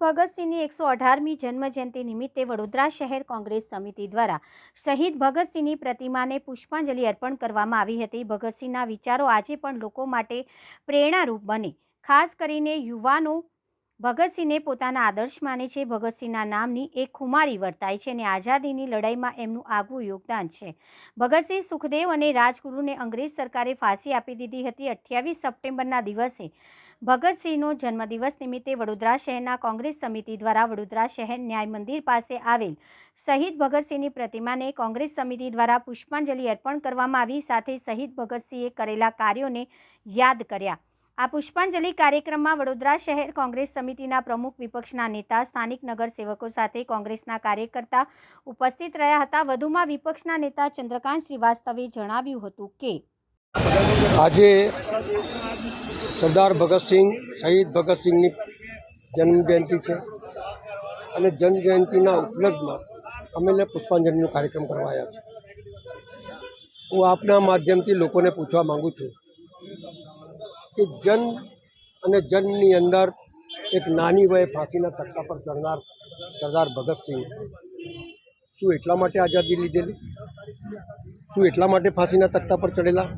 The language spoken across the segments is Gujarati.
ભગતસિંહની એકસો અઢારમી જન્મજયંતિ નિમિત્તે વડોદરા શહેર કોંગ્રેસ સમિતિ દ્વારા શહીદ ભગતસિંહની પ્રતિમાને પુષ્પાંજલિ અર્પણ કરવામાં આવી હતી. ભગતસિંહના વિચારો આજે પણ લોકો માટે પ્રેરણારૂપ બને. ખાસ કરીને યુવાનો ભગતસિંહને પોતાના આદર્શ માને છે. ભગતસિંહના નામની એક ખુમારી વર્તાય છે અને આઝાદીની લડાઈમાં એમનું આગવું યોગદાન છે. ભગતસિંહ સુખદેવ અને રાજગુરુને અંગ્રેજ સરકારે ફાંસી આપી દીધી હતી. અઠ્યાવીસ સપ્ટેમ્બરના દિવસે ભગતસિંહનો જન્મદિવસ નિમિત્તે વડોદરા શહેરના કોંગ્રેસ સમિતિ દ્વારા વડોદરા શહેર ન્યાય મંદિર પાસે આવેલ શહીદ ભગતસિંહની પ્રતિમાને કોંગ્રેસ સમિતિ દ્વારા પુષ્પાંજલિ અર્પણ કરવામાં આવી. સાથે શહીદ ભગતસિંહે કરેલા કાર્યોને યાદ કર્યા. આ પુષ્પાંજલિ કાર્યક્રમમાં વડોદરા શહેર કોંગ્રેસ સમિતિના પ્રમુખ વિપક્ષના નેતા, સ્થાનિક નગરસેવકો સાથે કોંગ્રેસના કાર્યકર્તા ઉપસ્થિત રહ્યા હતા. વધુમાં વિપક્ષના નેતા ચંદ્રકાંત શ્રીવાસ્તવે જણાવ્યું હતું કે આજે સરદાર ભગતસિંહ શહીદ ભગતસિંહની જન્મજયંતિ છે. અને જન્મજયંતિના ઉપલબ્ધમાં અમે પુષ્પાંજલિનો કાર્યક્રમ કરવા આવ્યા છે હું આપના માધ્યમથી લોકોને પૂછવા માગું છું કે જન્મ અને જન્મની અંદર એક નાની વયે ફાંસીના તટકા પર ચડનાર સરદાર ભગતસિંહ શું એટલા માટે આઝાદી લીધેલી? શું એટલા માટે ફાંસીના તખ્તા પર ચડેલા?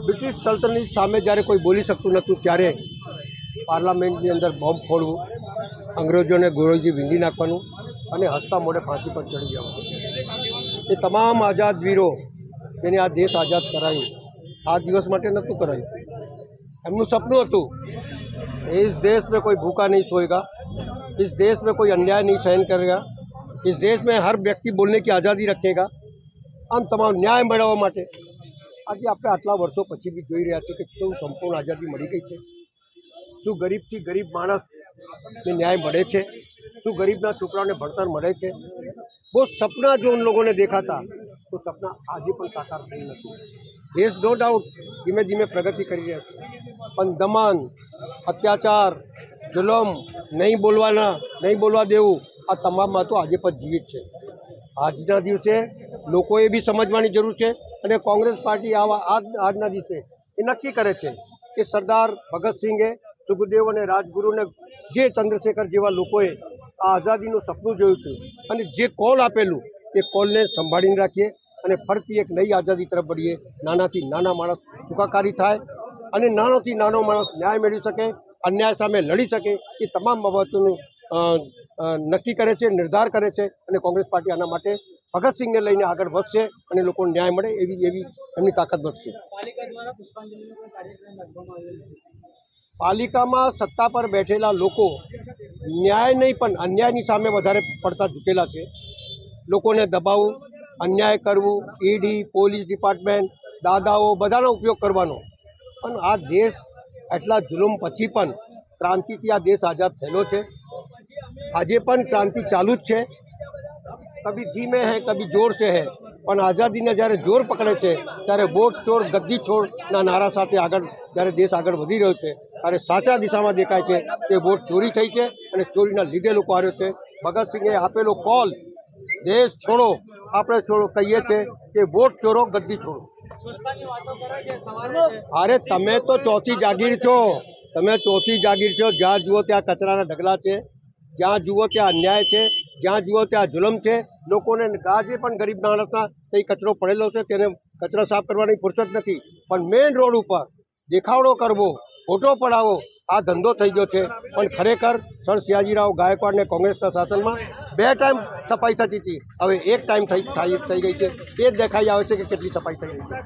બ્રિટિશ સલ્તનની સામે જ્યારે કોઈ બોલી શકતું નહોતું ત્યારે પાર્લામેન્ટની અંદર બોમ્બ ફોડવું અંગ્રેજોને ગોળજી વીંધી નાખવાનું અને હસતા મોઢે ફાંસી પર ચડી જવાનું એ તમામ આઝાદ વીરો જેને આ દેશ આઝાદ કરાયું આ દિવસ માટે નહોતું કરાયું એમનું સપનું હતું इस देश में कोई भूखा नहीं सोएगा इस देश में कोई अन्याय नहीं सहन करेगा इस देश में हर व्यक्ति बोलने की आज़ादी रखेगा આમ તમામ ન્યાય મેળવવા માટે આજે આપણે આટલા વર્ષો પછી બી જોઈ રહ્યા છીએ કે શું સંપૂર્ણ આઝાદી મળી ગઈ છે. શું ગરીબથી ગરીબ માણસને ન્યાય મળે છે? શું ગરીબના છોકરાઓને ભણતર મળે છે? બહુ સપના જો લોકોને દેખાતા, તો સપના આજે પણ સાકાર થઈ નથી. દેશ નો ડાઉટ ધીમે ધીમે પ્રગતિ કરી રહ્યા છે. પણ દમન, અત્યાચાર, જુલમ, નહીં બોલવાના, નહીં બોલવા દેવું, આ તમામ તો આજે પણ જીવિત છે. આજના દિવસે લોકોએ બી સમજવાની જરૂર છે અને કોંગ્રેસ પાર્ટી આવા આજ આજના દિવસે એ નક્કી કરે છે કે સરદાર ભગતસિંહે સુખદેવ અને રાજગુરુને જે ચંદ્રશેખર જેવા લોકોએ આ આઝાદીનું સપનું જોયું હતું અને જે કોલ આપેલું એ કોલને સંભાળીને રાખીએ અને ફરતી એક નવી આઝાદી તરફ વળીએ. નાનાથી નાના માણસ સુખાકારી થાય અને નાનોથી નાનો માણસ ન્યાય મેળવી શકે, અન્યાય સામે લડી શકે એ તમામ બાબતોનું નક્કી કરે છે, નિર્ધાર કરે છે અને કોંગ્રેસ પાર્ટી આના માટે ભગતસિંહને લઈને આગળ વધશે અને લોકોને ન્યાય મળે એવી એવી એમની તાકાત વધશે. પાલિકામાં સત્તા પર બેઠેલા લોકો ન્યાય નહીં પણ અન્યાયની સામે વધારે પડતા ઝૂકેલા છે. લોકોને દબાવવું અન્યાય કરવું ઈડી પોલીસ ડિપાર્ટમેન્ટ દાદાઓ બધાનો ઉપયોગ કરવાનો. પણ આ દેશ એટલા જુલુમ પછી પણ ક્રાંતિથી આ દેશ આઝાદ થયેલો છે. આજે પણ ક્રાંતિ ચાલુ જ છે. કભી ધીમે હૈ કભી જોર સે હૈ. પણ આઝાદીને જ્યારે જોર પકડે છે ત્યારે બોટ ચોર ગદ્દી છોડના નારા સાથે આગળ જ્યારે દેશ આગળ વધી રહ્યો છે ત્યારે સાચા દિશામાં દેખાય છે કે બોટ ચોરી થઈ છે અને ચોરીના લીધે લોકો આવ્યો છે. ભગતસિંહે આપેલો કોલ દેશ છોડો. આપણે છોડો કહીએ છીએ કે બોટ ચોરો ગદ્દી છોડો. અરે તમે તો ચોથી જાગીર છો. તમે ચોથી જાગીર છો. જ્યાં જુઓ ત્યાં કચરાના ઢગલા છે જ્યાં જુઓ ત્યાં અન્યાય છે. જ્યાં જુઓ ત્યાં જુલમ છે. લોકોને ગાજે પણ ગરીબ માણસના કંઈ કચરો પડેલો છે. તેને કચરા સાફ કરવાની ફુરસત નથી. પણ મેઇન રોડ ઉપર દેખાવડો કરવો, ફોટો પડાવો આ ધંધો થઈ ગયો છે. પણ ખરેખર સર સિયાજીરાવ ગાયકવાડને કોંગ્રેસના શાસનમાં બે ટાઈમ સફાઈ થતી હતી. હવે એક ટાઈમ થઈ થઈ ગઈ છે. એ જ દેખાઈ આવે છે કે કેટલી સફાઈ થઈ ગઈ છે.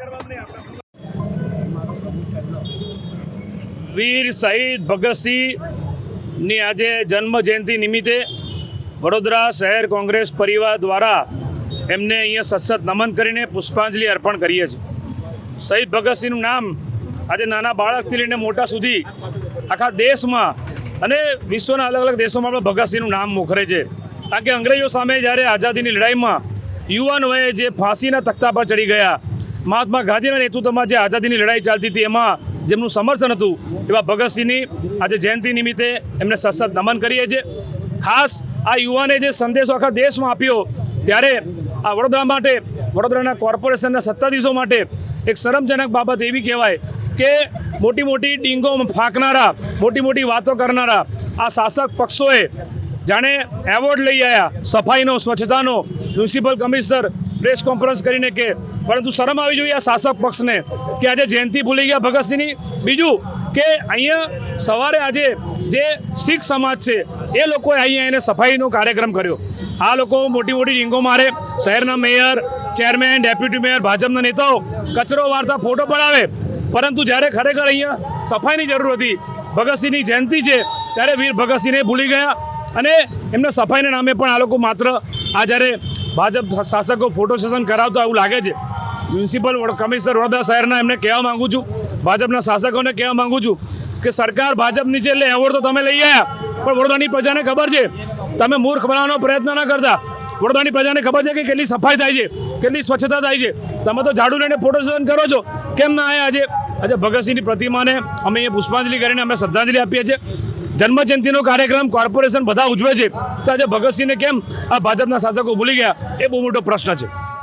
વીર શહીદ ભગતસિંહની આજે જન્મ જયંતિ નિમિત્તે વડોદરા શહેર કોંગ્રેસ પરિવાર દ્વારા એમને અહીંયા સતસત નમન કરીને પુષ્પાંજલિ અર્પણ કરીએ છીએ. શહીદ ભગતસિંહનું નામ આજે નાના બાળકથી લઈને મોટા સુધી આખા દેશમાં અને વિશ્વના અલગ અલગ દેશોમાં પણ ભગતસિંહનું નામ મોખરે છે. કારણ કે અંગ્રેજો સામે જ્યારે આઝાદીની લડાઈમાં યુવાન વયે જે ફાંસીના તખ્તા પર ચડી ગયા, મહાત્મા ગાંધીના નેતૃત્વમાં જે આઝાદીની લડાઈ ચાલતી હતી એમાં જેમનું સમર્થન હતું એવા ભગતસિંહની આજે જયંતિ નિમિત્તે એમને સતસત નમન કરીએ છીએ. ખાસ આ યુવાને જે સંદેશો આખા દેશમાં આપ્યો ત્યારે આ વડોદરા માટે, વડોદરાના કોર્પોરેશનના સત્તાધીશો માટે એક શરમજનક બાબત એવી કહેવાય કે મોટી મોટી ડીંગો ફાંકનારા, મોટી મોટી વાતો કરનારા આ શાસક પક્ષોએ જાણે એવોર્ડ લઈ આવ્યા સફાઈનો, સ્વચ્છતાનો, મ્યુનિસિપલ કમિશનર પ્રેસ કોન્ફરન્સ કરીને કે, પરંતુ શરમ આવી જોઈએ આ શાસક પક્ષને કે આજે જયંતિ ભૂલી ગયા ભગતસિંહની. બીજું કે અહીંયા સવારે આજે જે શીખ સમાજ છે, એ લોકોએ અહીંયા એને સફાઈનો કાર્યક્રમ કર્યો. આ લોકો મોટી મોટી ડીંગો મારે, શહેરના મેયર, ચેરમેન, ડેપ્યુટી મેયર, ભાજપના નેતાઓ કચરો વાર્તા ફોટો પડાવે. પરંતુ જ્યારે ખરેખર અહીંયા સફાઈની જરૂર હતી, ભગતસિંહની જયંતિ છે, ત્યારે વીર ભગતસિંહને ભૂલી ગયા. અને એમના સફાઈના નામે પણ આ લોકો માત્ર આ જ્યારે ભાજપ શાસકો ફોટો સેશન કરાવતા એવું લાગે છે. મ્યુનિસિપલ કમિશનર વડોદરા શહેરના એમને કહેવા માંગુ છું. ભાજપના શાસકોને કહેવા માંગુ છું કે સરકાર ભાજપની છે એટલે એવોર્ડ તો તમે લઈ આવ્યા પણ વડોદરાની પ્રજાને ખબર છે. તમે મૂર્ખ બનાવવાનો પ્રયત્ન ન કરતા. વડોદરાની પ્રજાને ખબર છે કે કેટલી સફાઈ થાય છે, કેટલી સ્વચ્છતા થાય છે. તમે તો ઝાડુ લઈને ફોટો સેશન કરો છો. કેમ ના આવ્યા આજે? આજે ભગતસિંહની પ્રતિમાને અમે અહીંયા પુષ્પાંજલિ કરીને અમે શ્રદ્ધાંજલિ આપીએ છીએ. જન્મજયંતિનો કાર્યક્રમ કોર્પોરેશન બધા ઉજવે છે. તો આજે ભગતસિંહને કેમ આ ભાજપના શાસકો ભૂલી ગયા? એ બહુ મોટો પ્રશ્ન છે.